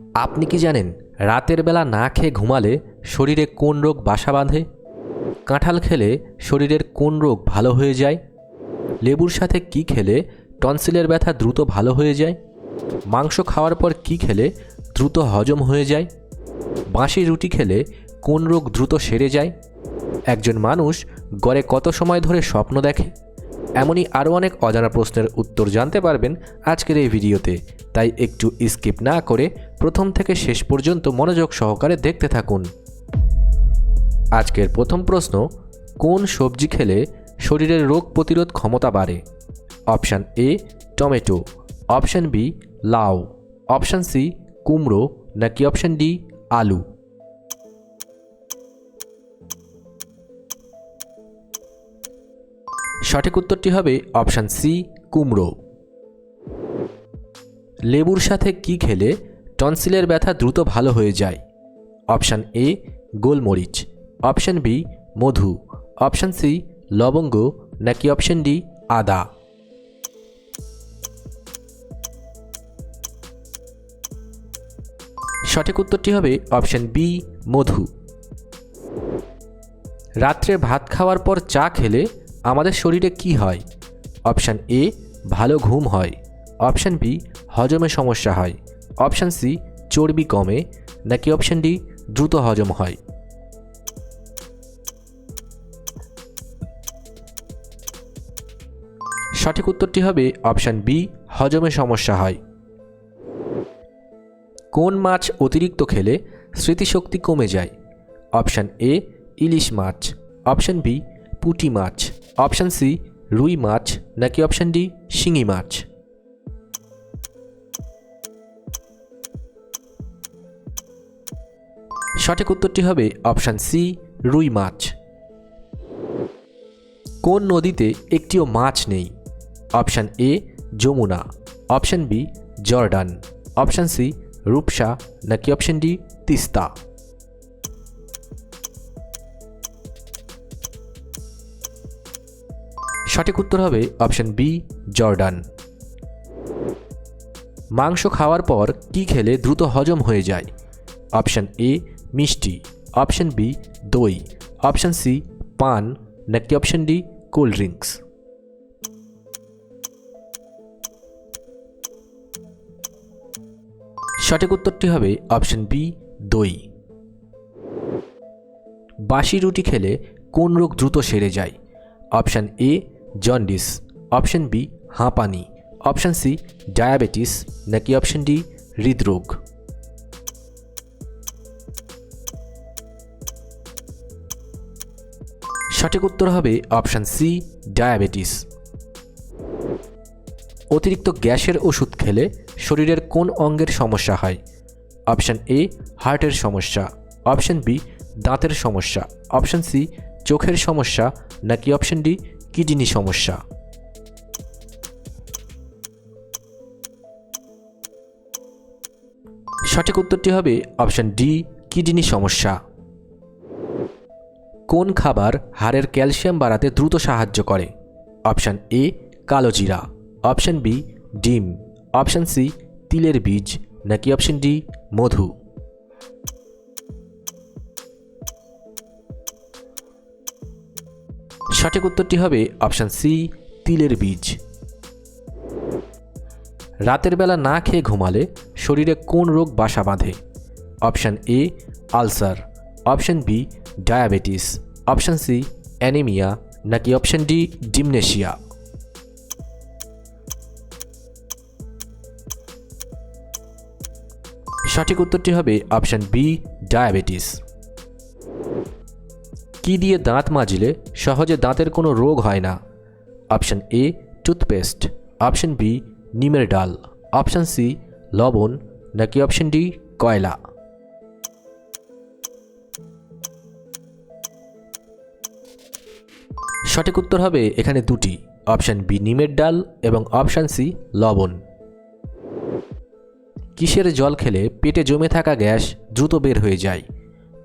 আপনি কি জানেন, রাতের বেলা না খেয়ে ঘুমালে শরীরে কোন রোগ বাসা বাঁধে? কাঁঠাল খেলে শরীরের কোন রোগ ভালো হয়ে যায়? লেবুর সাথে কি খেলে টনসিলের ব্যথা দ্রুত ভালো হয়ে যায়? মাংস খাওয়ার পর কি খেলে দ্রুত হজম হয়ে যায়? বাঁশি রুটি খেলে কোন রোগ দ্রুত সেরে যায়? একজন মানুষ গড়ে কত সময় ধরে স্বপ্ন দেখে? এমনই আরও অনেক অজানা প্রশ্নের উত্তর জানতে পারবেন আজকের এই ভিডিওতে। তাই একটু স্কিপ না করে প্রথম থেকে শেষ পর্যন্ত মনোযোগ সহকারে দেখতে থাকুন। আজকের প্রথম প্রশ্ন, কোন সবজি খেলে শরীরের রোগ প্রতিরোধ ক্ষমতা বাড়ে? Option A, tomato. Option B, লাউ। অপশান সি, কুমড়ো। নাকি অপশান ডি, আলু? সঠিক উত্তরটি হবে অপশান সি, কুমড়ো। লেবুর সাথে কি খেলে টনসিলের ব্যথা দ্রুত ভালো হয়ে যায়? অপশান এ, গোলমরিচ। অপশান বি, মধু। অপশান সি, লবঙ্গ। নাকি অপশান ডি, আদা। সঠিক উত্তরটি হবে অপশান বি, মধু। রাত্রে ভাত খাওয়ার পর চা খেলে আমাদের শরীরে কি হয়? অপশান এ, ভালো ঘুম হয়। অপশান বি হজমে সমস্যা হয়। অপশান সি, চর্বি কমে, নাকি অপশান ডি, দ্রুত হজম হয়। সঠিক উত্তরটি হবে অপশান বি, হজমে সমস্যা হয়। কোন মাছ অতিরিক্ত খেলে স্মৃতিশক্তি কমে যায়? অপশান এ, ইলিশ মাছ। অপশান বি, পুঁটি মাছ। অপশান সি, রুই মাছ। নাকি অপশান ডি, শিঙি মাছ? সঠিক উত্তরটি হবে অপশান সি, রুই মাছ। কোন নদীতে একটিও মাছ নেই? Option A, Yamuna. Option B, Jordan. Option C, Rupsa. নাকি অপশান ডি, তিস্তা। সঠিক উত্তর হবে অপশান বি, জর্ডান। মাংস খাওয়ার পর কি খেলে দ্রুত হজম হয়ে যায়? অপশান এ মিষ্টি। অপশান বি, দই। অপশান সি, পান। নাকি অপশান ডি, কোল্ড ড্রিঙ্কস? সঠিক উত্তরটি হবে অপশান বি, দই। বাসি রুটি খেলে কোন রোগ দ্রুত সেরে যায়? Option A, jaundice. Option B, হাঁপানি। Option C, diabetes. নাকি অপশান ডি, হৃদরোগ? সঠিক উত্তর হবে অপশান সি, ডায়াবেটিস। অতিরিক্ত গ্যাসের ওষুধ খেলে শরীরের কোন অঙ্গের সমস্যা হয়? অপশান এ, হার্টের সমস্যা। অপশান বি, দাঁতের সমস্যা। অপশান সি, চোখের সমস্যা। নাকি অপশান ডি, কিডনি সমস্যা? সঠিক উত্তরটি হবে অপশান ডি, কিডনি সমস্যা। কোন খাবার হাড়ের ক্যালসিয়াম বাড়াতে দ্রুত সাহায্য করে? অপশান এ, কালো জিরা। অপশান বি, ডিম। অপশান সি, তিলের বীজ। নাকি অপশান ডি, মধু? সঠিক উত্তরটি হবে অপশান সি, তিলের বীজ। রাতের বেলা না খেয়ে ঘুমালে শরীরে কোন রোগ বাসা বাঁধে? Option A, ulcer. Option B diabetes option C anaemia নাকি অপশান ডি ডিমনেশিয়া সঠিক উত্তরটি হবে অপশান বি ডায়াবেটিস কি দিয়ে দাঁত মাজলে সহজে দাঁতের কোনো রোগ হয় না? Option A toothpaste option B নিমের ডাল. অপশান সি লবণ. নাকি অপশান ডি কয়লা? সঠিক উত্তর হবে এখানে দুটি, অপশান বি নিমের ডাল এবং অপশান সি লবণ। কিসের জল খেলে পেটে জমে থাকা গ্যাস দ্রুত বের হয়ে যায়?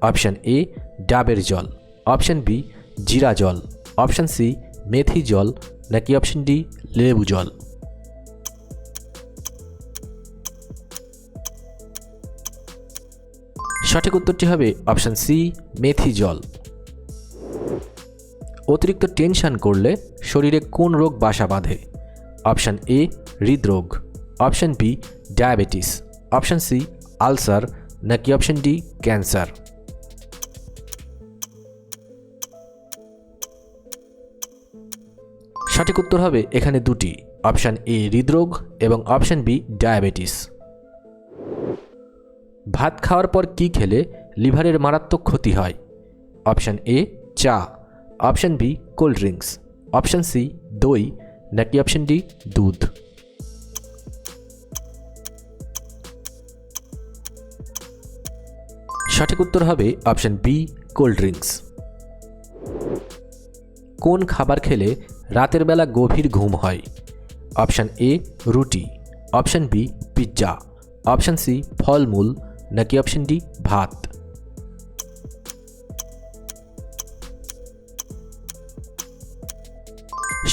অপশান এ, ডাবের জল। অপশান বি, জিরা জল। অপশান সি, মেথি জল। নাকি অপশান ডি, লেবু জল? সঠিক উত্তরটি হবে অপশান সি, মেথি জল। অতিরিক্ত টেনশন করলে শরীরে কোন রোগ বাসা বাঁধে? অপশান এ, হৃদরোগ। Option B, diabetes. Option C, ulcer. নাকি অপশান ডি, ক্যান্সার। সঠিক উত্তর হবে এখানে দুটি। অপশান এ, হৃদরোগ এবং অপশান বি, ডায়াবেটিস। ভাত খাওয়ার পর কি খেলে লিভারের মারাত্মক ক্ষতি হয়? অপশান এ, চা। Option B cold drinks option C দই নাকি অপশান ডি দুধ সঠিক উত্তর হবে অপশান বি কোল্ড ড্রিঙ্কস কোন খাবার খেলে রাতের বেলা গভীর ঘুম হয়? অপশান এ রুটি. Option B pizza option C ফলমূল. নাকি অপশান ডি ভাত.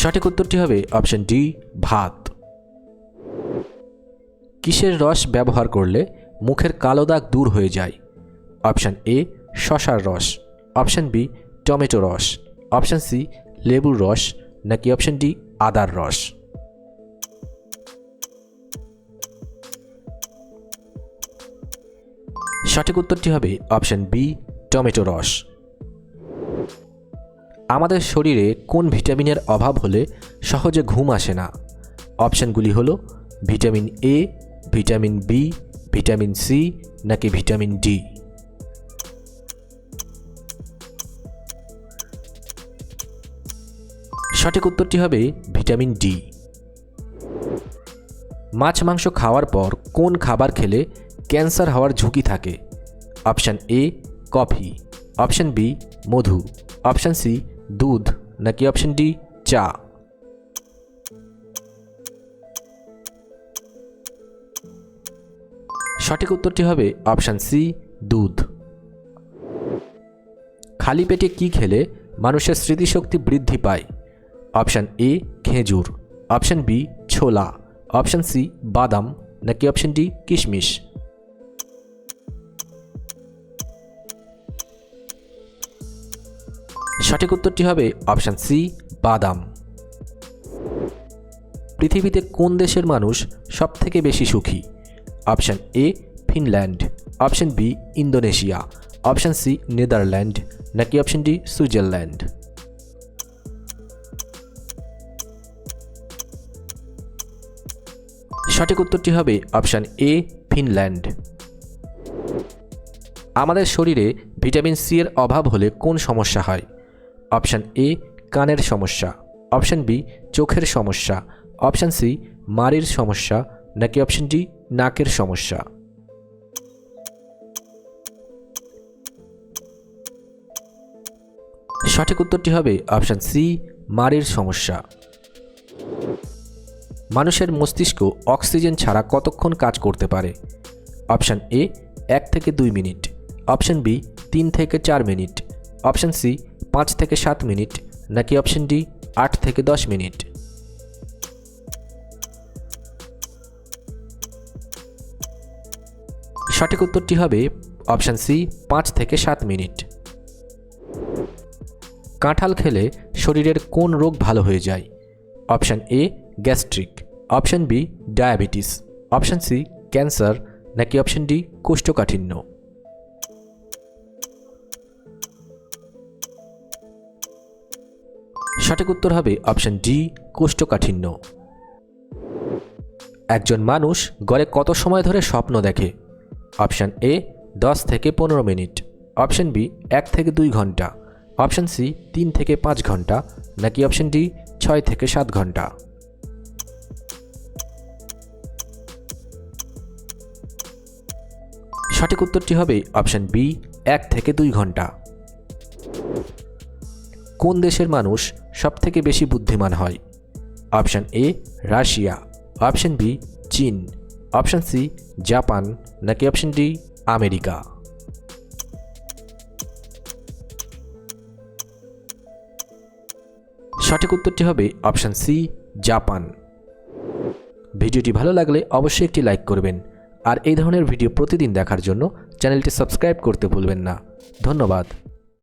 সঠিক উত্তরটি হবে অপশান ডি, ভাত। কিসের রস ব্যবহার করলে মুখের কালো দাগ দূর হয়ে যায়? অপশান এ, শশার রস। অপশান বি, টমেটো রস। অপশান সি, লেবুর রস নাকি অপশান ডি, আদার রস? সঠিক উত্তরটি হবে অপশান বি, টমেটো রস। আমাদের শরীরে কোন ভিটামিনের অভাব হলে সহজে ঘুম আসে না? অপশানগুলি হলো vitamin A vitamin B vitamin C নাকি ভিটামিন ডি সঠিক উত্তরটি হবে ভিটামিন ডি মাছ মাংস খাওয়ার পর কোন খাবার খেলে ক্যান্সার হওয়ার ঝুঁকি থাকে? Option A coffee. Option B Madhu. Option C দুধ, নাকি অপশান ডি চা? সঠিক উত্তরটি হবে অপশান সি দুধ। খালি পেটে কি খেলে মানুষের স্মৃতিশক্তি বৃদ্ধি পায়? অপশান এ খেজুর। অপশান বি ছোলা। অপশান সি বাদাম। নাকি অপশান ডি কিশমিশ? সঠিক উত্তরটি হবে অপশান সি, বাদাম। পৃথিবীতে কোন দেশের মানুষ সবথেকে বেশি সুখী? Option A, Finland. Option B, Indonesia. Option C, Netherland. নাকি অপশান ডি, সুইজারল্যান্ড? সঠিক উত্তরটি হবে অপশান এ, ফিনল্যান্ড। আমাদের শরীরে ভিটামিন সি এর অভাব হলে কোন সমস্যা হয়? অপশান এ, কানের সমস্যা। অপশান বি, চোখের সমস্যা। অপশান সি, মাড়ির সমস্যা। নাকি অপশান ডি, নাকের সমস্যা। সঠিক উত্তরটি হবে অপশান সি, মাড়ির সমস্যা। মানুষের মস্তিষ্ক অক্সিজেন ছাড়া কতক্ষণ কাজ করতে পারে? অপশান এ, এক থেকে দুই মিনিট। অপশান বি, তিন থেকে চার মিনিট। অপশান সি পাঁচ থেকে সাত মিনিট, নাকি অপশান ডি আট থেকে দশ মিনিট? সঠিক উত্তরটি হবে অপশান সি পাঁচ থেকে সাত মিনিট। কাঁঠাল খেলে শরীরের কোন রোগ ভালো হয়ে যায়? Option A gastric option B diabetes option C cancer নাকি অপশান ডি কোষ্ঠকাঠিন্য? সঠিক উত্তর হবে অপশান ডি, কোষ্ঠকাঠিন্য। একজন মানুষ গড়ে কত সময় ধরে স্বপ্ন দেখে? অপশান এ, দশ থেকে পনেরো মিনিট। অপশান বি, এক থেকে দুই ঘণ্টা। অপশান সি, তিন থেকে পাঁচ ঘণ্টা। নাকি অপশান ডি, ছয় থেকে সাত ঘণ্টা? সঠিক উত্তরটি হবে অপশান বি, এক থেকে দুই ঘণ্টা। কোন দেশের মানুষ সবথেকে বেশি বুদ্ধিমান হয়। Option A, Russia. Option B, চীন। Option C, Japan. নাকি অপশান ডি, আমেরিকা। সঠিক উত্তরটি হবে অপশান সি, জাপান। ভিডিওটি ভালো লাগলে অবশ্যই একটি লাইক করবেন। আর এই ধরনের ভিডিও প্রতিদিন দেখার জন্য চ্যানেলটি সাবস্ক্রাইব করতে ভুলবেন না। ধন্যবাদ।